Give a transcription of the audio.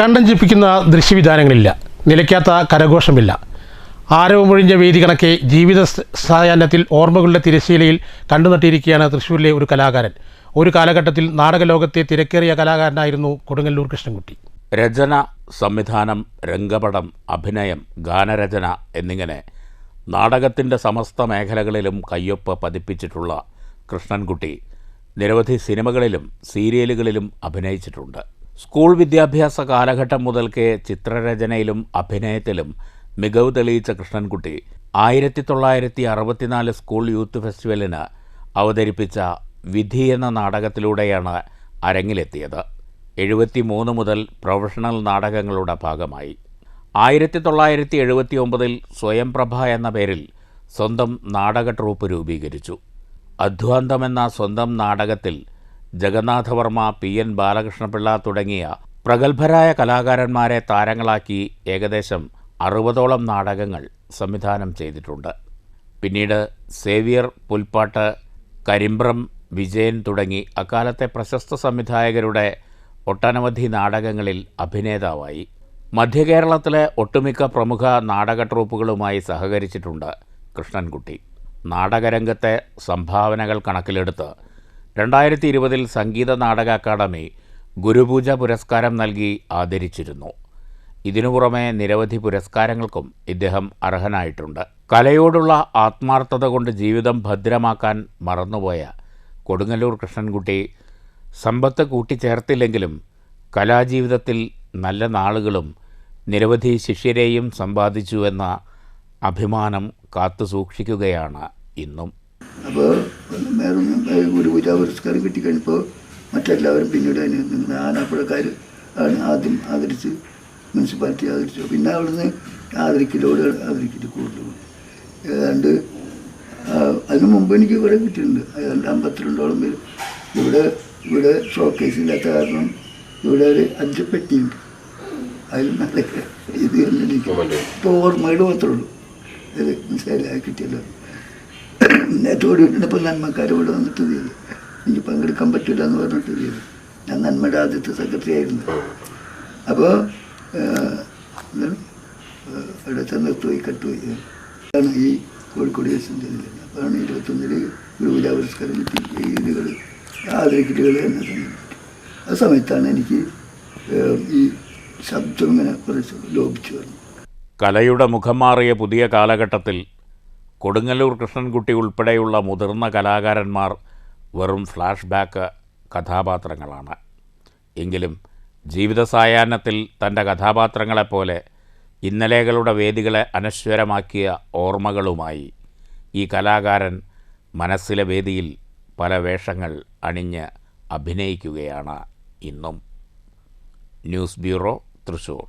കണ്ടഞ്ചിപ്പിക്കുന്ന ദൃശ്യവിധാനങ്ങളില്ല. നിലയ്ക്കാത്ത കരഘോഷമില്ല. ആരവമൊഴിഞ്ഞ വേദി കണക്കെ ജീവിത സായാഹ്നത്തിൽ ഓർമ്മകളുടെ തിരശ്ശീലയിൽ കണ്ടുനട്ടിരിക്കുകയാണ് തൃശ്ശൂരിലെ ഒരു കലാകാരൻ. ഒരു കാലഘട്ടത്തിൽ നാടകലോകത്തെ തിരക്കേറിയ കലാകാരനായിരുന്നു കൊടുങ്ങല്ലൂർ കൃഷ്ണൻകുട്ടി. രചന സംവിധാനം രംഗപടം അഭിനയം ഗാനരചന എന്നിങ്ങനെ നാടകത്തിന്റെ സമസ്ത മേഖലകളിലും കയ്യൊപ്പ് പതിപ്പിച്ചിട്ടുള്ള കൃഷ്ണൻകുട്ടി നിരവധി സിനിമകളിലും സീരിയലുകളിലും അഭിനയിച്ചിട്ടുണ്ട്. സ്കൂൾ വിദ്യാഭ്യാസ കാലഘട്ടം മുതൽക്കേ ചിത്രരചനയിലും അഭിനയത്തിലും മികവ് തെളിയിച്ച കൃഷ്ണൻകുട്ടി ആയിരത്തി തൊള്ളായിരത്തി അറുപത്തിനാല് സ്കൂൾ യൂത്ത് ഫെസ്റ്റിവലിന് അവതരിപ്പിച്ച വിധി എന്ന നാടകത്തിലൂടെയാണ് അരങ്ങിലെത്തിയത്. എഴുപത്തി മൂന്ന് മുതൽ പ്രൊഫഷണൽ നാടകങ്ങളുടെ ഭാഗമായി. ആയിരത്തി തൊള്ളായിരത്തി എഴുപത്തി ഒമ്പതിൽ സ്വയംപ്രഭ എന്ന പേരിൽ സ്വന്തം നാടക ട്രൂപ്പ് രൂപീകരിച്ചു. അധ്വാന്തം എന്ന സ്വന്തം നാടകത്തിൽ ജഗന്നാഥവർമ്മ പി. എൻ. ബാലകൃഷ്ണപിള്ള തുടങ്ങിയ പ്രഗത്ഭരായ കലാകാരന്മാരെ താരങ്ങളാക്കി ഏകദേശം അറുപതോളം നാടകങ്ങൾ സംവിധാനം ചെയ്തിട്ടുണ്ട്. പിന്നീട് സേവിയർ പുൽപ്പാട്ട് കരിമ്പ്രം വിജയൻ തുടങ്ങി അക്കാലത്തെ പ്രശസ്ത സംവിധായകരുടെ ഒട്ടനവധി നാടകങ്ങളിൽ അഭിനേതാവായി. മധ്യകേരളത്തിലെ ഒട്ടുമിക്ക പ്രമുഖ നാടക ട്രൂപ്പുകളുമായി സഹകരിച്ചിട്ടുണ്ട് കൃഷ്ണൻകുട്ടി. നാടകരംഗത്തെ സംഭാവനകൾ കണക്കിലെടുത്ത് രണ്ടായിരത്തി ഇരുപതിൽ സംഗീത നാടക അക്കാദമി ഗുരുപൂജ പുരസ്കാരം നൽകി ആദരിച്ചിരുന്നു. ഇതിനു പുറമെ നിരവധി പുരസ്കാരങ്ങൾക്കും ഇദ്ദേഹം അർഹനായിട്ടുണ്ട്. കലയോടുള്ള ആത്മാർത്ഥത കൊണ്ട് ജീവിതം ഭദ്രമാക്കാൻ മറന്നുപോയ കൊടുങ്ങല്ലൂർ കൃഷ്ണൻകുട്ടി സമ്പത്ത് കൂട്ടിച്ചേർത്തില്ലെങ്കിലും കലാജീവിതത്തിൽ നല്ല നാളുകളും നിരവധി ശിഷ്യരെയും സമ്പാദിച്ചുവെന്ന അഭിമാനം കാത്തുസൂക്ഷിക്കുകയാണ് ഇന്നും. അപ്പോൾ വേറെ ഗുരുപൂജ പുരസ്കാരം കിട്ടിക്കഴിഞ്ഞപ്പോൾ മറ്റെല്ലാവരും പിന്നീട് അതിന് ആനാപ്പുഴക്കാർ ആണ് ആദ്യം ആദരിച്ച് മുനിസിപ്പാലിറ്റി ആദരിച്ചു. പിന്നെ അവിടുന്ന് ആദരിക്കലോട് ആദരിക്കില്ല കൂടുതൽ ഏതാണ്ട് അതിന് മുമ്പ് എനിക്ക് ഇവിടെ കിട്ടിയിട്ടുണ്ട്. ഏതാണ്ട് അമ്പത്തിരണ്ടോളം പേര്. ഇവിടെ ഇവിടെ ഷോക്കേസ് ഇല്ലാത്ത കാരണം ഇവിടെ ഒരു അഞ്ച് പെട്ടിയുണ്ട്. അതിൽ നല്ല ഇത് തന്നെ എനിക്ക്. ഇപ്പോൾ ഓർമ്മകൾ മാത്രമേ ഉള്ളൂ. ഇത് മനസ്സിലായി കിട്ടിയല്ലോ. നേരത്തോട് ഇന്നിപ്പോൾ നന്മക്കാർ ഇവിടെ വന്നിട്ട് ചെയ്തു. എനിക്ക് പങ്കെടുക്കാൻ പറ്റില്ല എന്ന് പറഞ്ഞിട്ട് ചെയ്തു. ഞാൻ നന്മയുടെ ആദ്യത്തെ സെക്രട്ടറി ആയിരുന്നു. അപ്പോൾ ഇവിടെ ചെന്ന് അവിടെ ചെന്നെത്തുപോയി കട്ടുപോയി ആണ് ഈ കോഴിക്കോട് കേസിന്റെ ഇതിൽ അപ്പോഴാണ് ഇരുപത്തൊന്നിൽ ഗുരുപൂജ പുരസ്കാരം കിട്ടി. ഈ ഇതുകൾ ആദരിക്കലുകൾ എന്നെ തന്നെ കിട്ടി. ആ സമയത്താണ് എനിക്ക് ഈ ശബ്ദം ഇങ്ങനെ കുറച്ച് ലോപിച്ചു വന്നു കലയുടെ മുഖം മാറിയ പുതിയ കാലഘട്ടത്തിൽ കൊടുങ്ങല്ലൂർ കൃഷ്ണൻകുട്ടി ഉൾപ്പെടെയുള്ള മുതിർന്ന കലാകാരന്മാർ വെറും ഫ്ലാഷ് ബാക്ക് കഥാപാത്രങ്ങളാണ്. എങ്കിലും ജീവിത സായാഹ്നത്തിൽ തന്റെ കഥാപാത്രങ്ങളെപ്പോലെ ഇന്നലെകളുടെ വേദികളെ അനശ്വരമാക്കിയ ഓർമ്മകളുമായി ഈ കലാകാരൻ മനസ്സിലെ വേദിയിൽ പല വേഷങ്ങൾ അണിഞ്ഞ് അഭിനയിക്കുകയാണ് ഇന്നും. News bureau Thrissur